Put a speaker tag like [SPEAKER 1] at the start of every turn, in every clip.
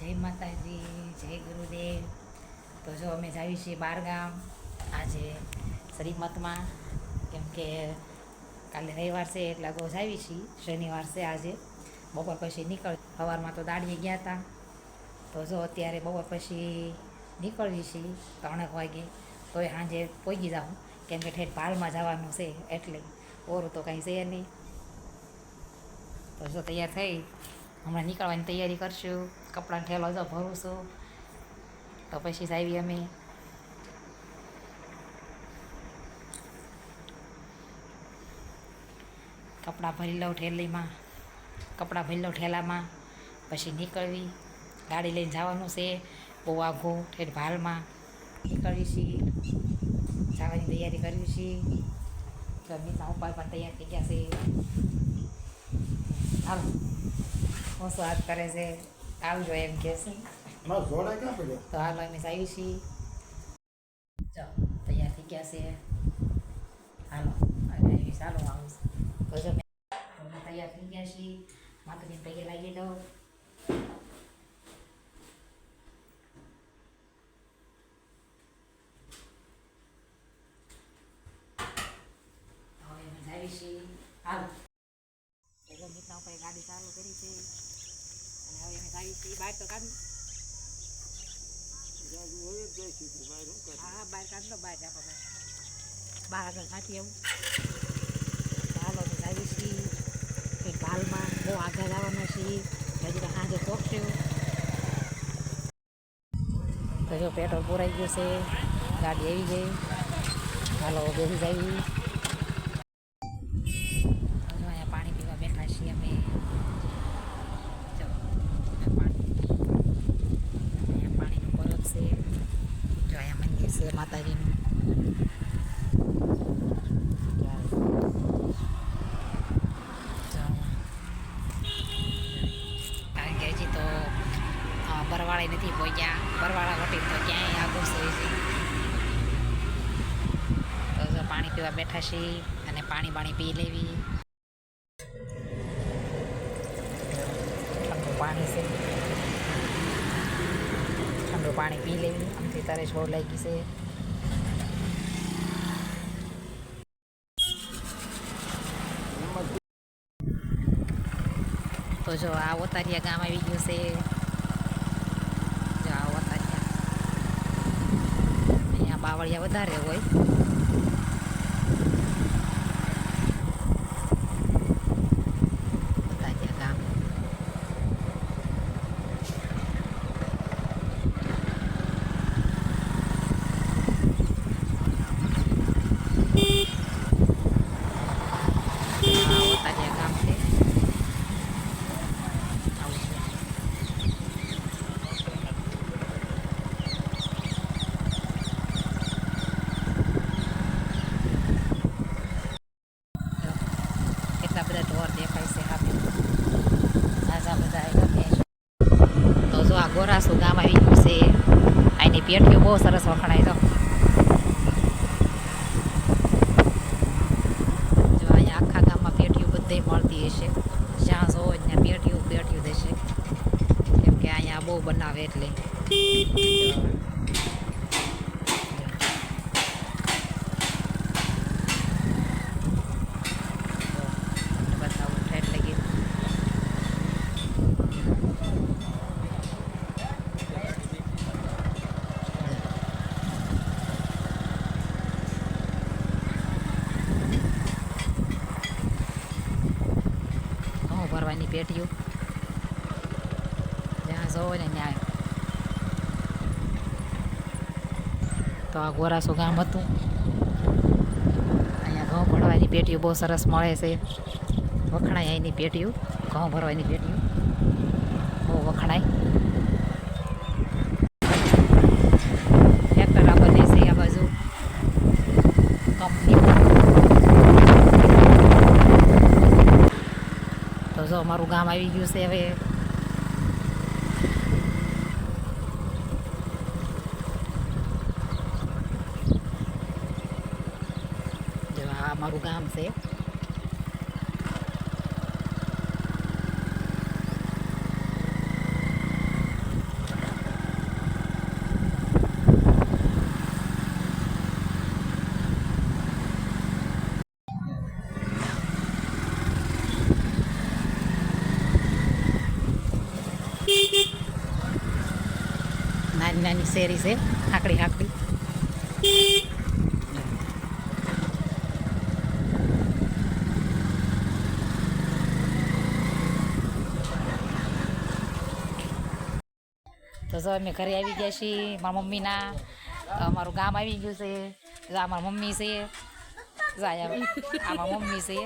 [SPEAKER 1] જય માતાજી, જય ગુરુદેવ. તો જો અમે જાવી છીએ બારગામ. આજે શ્રીમતમાં કેમ કે કાલે રવિવાર છે એટલે અગાઉ જાવી છીએ. શનિવાર છે આજે. બપોર પછી નીકળ, સવારમાં તો દાડીએ ગયા હતા તો જો અત્યારે બપોર પછી નીકળવી છીએ ત્રણેક વાગે. તોય સાંજે પહોંચી જાઉં, કેમ કે ઠેઠ પાલમાં જવાનું છે એટલે ઓરું તો કાંઈ છે નહીં. તો જો તૈયાર થઈ. હમણાં નીકળવાની તૈયારી કરશું. કપડાં ઠેલો જો ભરું છું. તો પછી આવી અમે. કપડાં ભરી લઉં ઠેલીમાં, કપડાં ભરી લઉં ઠેલામાં, પછી નીકળવી. ગાડી લઈને જવાનું છે, બહુ આઘું, ઠેઠ ભાલમાં. નીકળવી છીએ. જવાની તૈયારી કરવી છીએ. તો મીના પણ તૈયાર થઈ ગયા છે. હાલો હું સ્વાદ કરે છે? આવજો એમ કે છે.
[SPEAKER 2] મારા જોડા ક્યાં પડ્યા?
[SPEAKER 1] તો હાલો અમે આવી છીએ ચાલો તૈયાર થઈ ગયા છે. હાલો આવી ચાલો આવું તૈયાર થઈ ગયા છીએ. માતાજીને પગે લાગી દઉં હવે અમે જાવી છીએ હાલો એટલે મિત્રા ઉપર ગાડી ચાલુ કરી છે અને હવે અમે જાવી છીએ બહાર તો કાઢું હા બહાર કાઢ લો બહાર જાપા બહાર આવું. ચાલો છીએ. કંઈક ભાલમાં બહુ આગળ જવાના છીએ. હજી તો સાંજે પહોંચશું તો પેટ્રોલ પૂરાઈ ગયું છે. ગાડી આવી ગઈ. હાલો બેસી જઈએ જો અહીંયા પાણી પીવા બેઠા છીએ અમે જો આ પાણી અહીંયા પાણીનું પરબ છે જો અહીંયા મંદિર છે માતાજીનું બરવાળે નથી પહોંચ્યા બરવાળા વટી તો ક્યાંય આગળ છે તો પાણી પીવા બેઠા છીએ અને પાણી પાણી પી લેવી ઠંડુ પાણી છે ઠંડુ પાણી પી લેવી. આમથી તારે છોડ લાગી છે. તો જો આ ઓતારિયા ગામ આવી ગયું છે. જો આ ઓતારિયા. અહીંયા બાવળિયા વધારે હોય ઓતારિયા ગામ આ ઓતારિયા ગામ છે આવું છે કેટલા બધા ઢોર દેખાય છે હાથે ઝાઝા બધા આવ્યા ભેંસો. જો ગામ આવી ગયું છે? આની પેટીઓ બહુ સરસ વખણાય તો જો અહીંયા આખા ગામમાં પેટીઓ બધે મળતી હશે. જ્યાં જો ત્યાં પેટીઓ પેટીઓ દેશે. કેમ કે અહીંયા બહુ બનાવે એટલે જો. બતાવું ઠેઠ લગી ઘઉં ભરવાની પેટીઓ જ્યાં જોવો ને ત્યાં તો આ ગોરાસું ગામ હતું. અહીંયા ઘઉં ભરવાની પેટીઓ બહુ સરસ મળે છે. વખણાય અહીંની પેટીઓ, ઘઉં ભરવાની પેટીઓ. બહુ વખણાય ટ્રેક્ટર આ બને છે આ બાજુ કંપની તો જો અમારું ગામ આવી ગયું છે હવે. અમારું ગામ છે. શેરી છે આકડી આકડી તો જો અમે ઘરે આવી ગયા છીએ, મારા મમ્મીના. અમારું ગામ આવી ગયું છે. અમારા મારા મમ્મી છે. આમાં મમ્મી છે.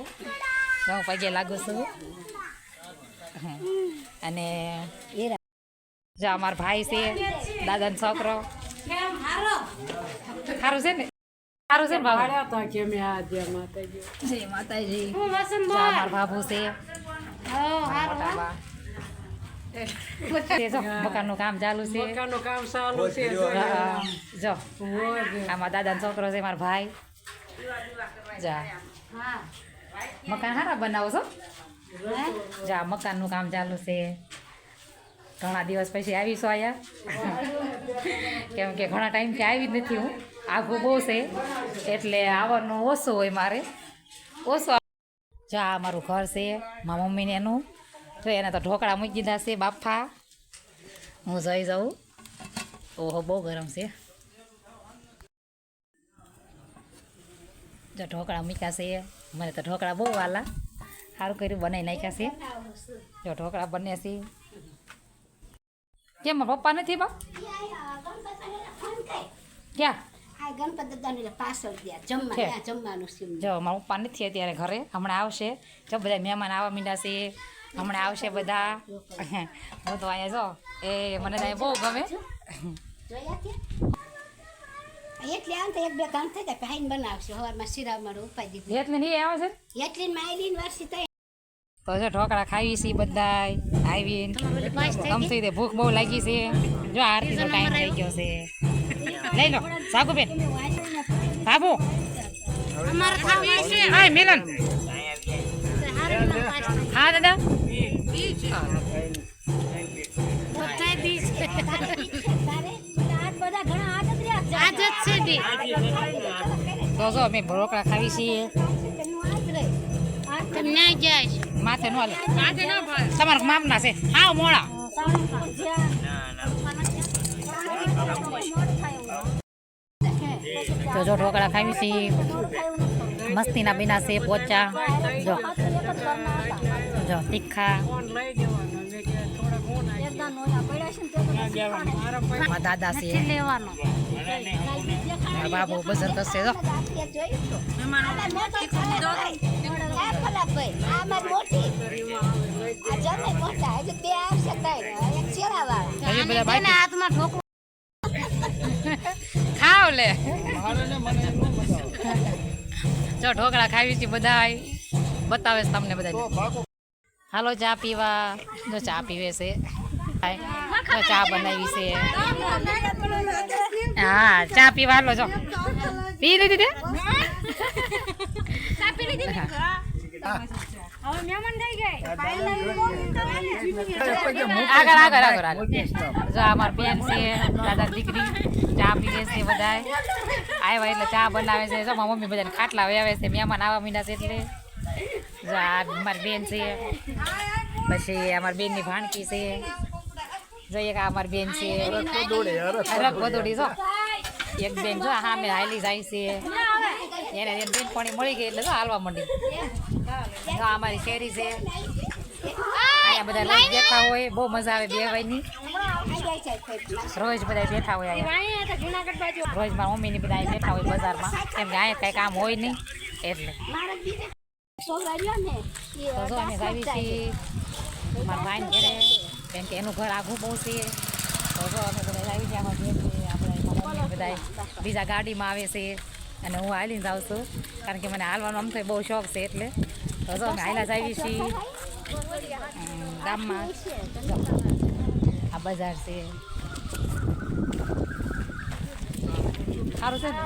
[SPEAKER 1] હું પગે લાગુ છું. અને જો અમારા ભાઈ છે દાદાનો છોકરો. સારું છે ને? સારું છે ને બાબા
[SPEAKER 3] કે મેં આ માતાજી.
[SPEAKER 1] જય માતાજી. જો આ મારો બાબુ છે. મકાનનું કામ ચાલુ છે.
[SPEAKER 3] મકાનનું કામ ચાલુ છે
[SPEAKER 1] જો. આમાં દાદાનો છોકરો છે મારો ભાઈ. જા. મકાન સારા બનાવો છો? જા મકાનનું કામ ચાલુ છે. ઘણા દિવસ પછી આવીશું આયા કેમ કે ઘણા ટાઈમથી આવી જ નથી હું. આઘું બહુ છે. એટલે આવવાનું ઓછું હોય મારે. ઓછું જા, મારું ઘર છે, મારા મમ્મીને એનું. તો એને તો ઢોકળા મૂકી દીધા છે, બાફા. હું જઈ જાઉં. ઓહો, બહુ ગરમ છે. જો ઢોકળા મૂક્યા છે. મને તો ઢોકળા બહુ વાલા. સારું કર્યું, બનાવી નાખ્યા છે. જો ઢોકળા બને છે. કેમ પપ્પા નથી બા ક્યાં?
[SPEAKER 4] ગણપત દાદાને પાછળ ગયા જમવા ત્યાં જમવાનું
[SPEAKER 1] જો મારા પપ્પા નથી અત્યારે ઘરે. હમણાં આવશે. જો બધા મહેમાન આવવા માંડ્યા છે. હમણાં આવશે બધા. હું તો અહીંયા જો એ મને તો બહુ ગમે.
[SPEAKER 4] એટલે આમ તો એક બે કામ થાય ભાઈને બનાવશે સવારમાં શીરા ઉપાય દીધું
[SPEAKER 1] એટલે નહીં આવે છે?
[SPEAKER 4] એટલી માયલીન વર્ષી
[SPEAKER 1] તો જો ઢોકળા ખાવી છે બધા આવીને. ગમતી તે ભૂખ બહુ લાગી છે. જો આરતીનો ટાઈમ થઈ ગયો છે. લઈ લો સાગુબેન બાબુ હા મિલન. હા દાદા. તો જો અમે ઢોકળા ખાવી છીએ. માથે નો હાલે. તમારા મામના છે? આવ મોડા. તો જો ઢોકળા ખાવી છીએ મસ્તીના બીના છે, પોચા. જો. જો તીખા. દાદા છે બાબુ બસર થશે ખાવ લે. જો ઢોકળા ખાવી છે બધા બતાવે તમને બધા હાલો ચા પીવા. જો ચા પીવે છે. જો ચા બનાવી છે. હા ચા પીવા હાલો જો. પી લીધી તે? આગળ આગળ આગળ આગળ. જો બેન છે દાદા દીકરી. ચા પીવે છે બધા આવ્યા એટલે ચા બનાવે છે. જો મમ્મી બધાને ખાટલા આવે છે. મહેમાન આવવા મીના છે એટલે. મારી બેન છે. પછી અમારી બેનની ભાણકી છે. જોઈએ કે અમારી બેન છે. રખ વધોડી જો. એક બેન જો હા મેં હાલી જાય છે. એને બેન પાણી મળી ગઈ એટલે જો હાલવા માંડી. જો અમારી શેરી છે. અહીંયા બધા લઈ બેઠા હોય, બહુ મજા આવે બેહવાની. રોજ બધા બેઠા હોય રોજ મારા મમ્મીની બધા બેઠા હોય બજારમાં. કેમ કે અહીંયા કઈ કામ હોય નહીં. એટલે. તો જો અમે જાવી છીએ મારા ભાઈને ઘરે કેમ કે એનું ઘર આઘું બહુ છે તો જો અમે બધા આવી છીએ આમાં જોઈએ છીએ આપણે મારા મમ્મી બધા બીજા ગાડીમાં આવે છે અને હું હાલીને જાઉં છું કારણ કે મને હાલવાનો આમ તો બહુ શોખ છે એટલે તો જો અમે હાલ્યા જ આવી છીએ અમ, ગામમાં જો, આ બજાર છે સારું છે ને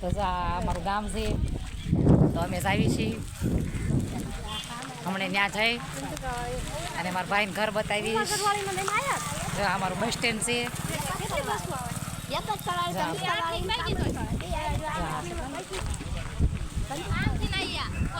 [SPEAKER 1] તો જો આ અમારું ગામ છે તો અમે આવી છીએ. હમણાં ત્યાં જઈ અને મારા ભાઈને ઘર બતાવીશ જો આ બસ સ્ટેન્ડ છે હા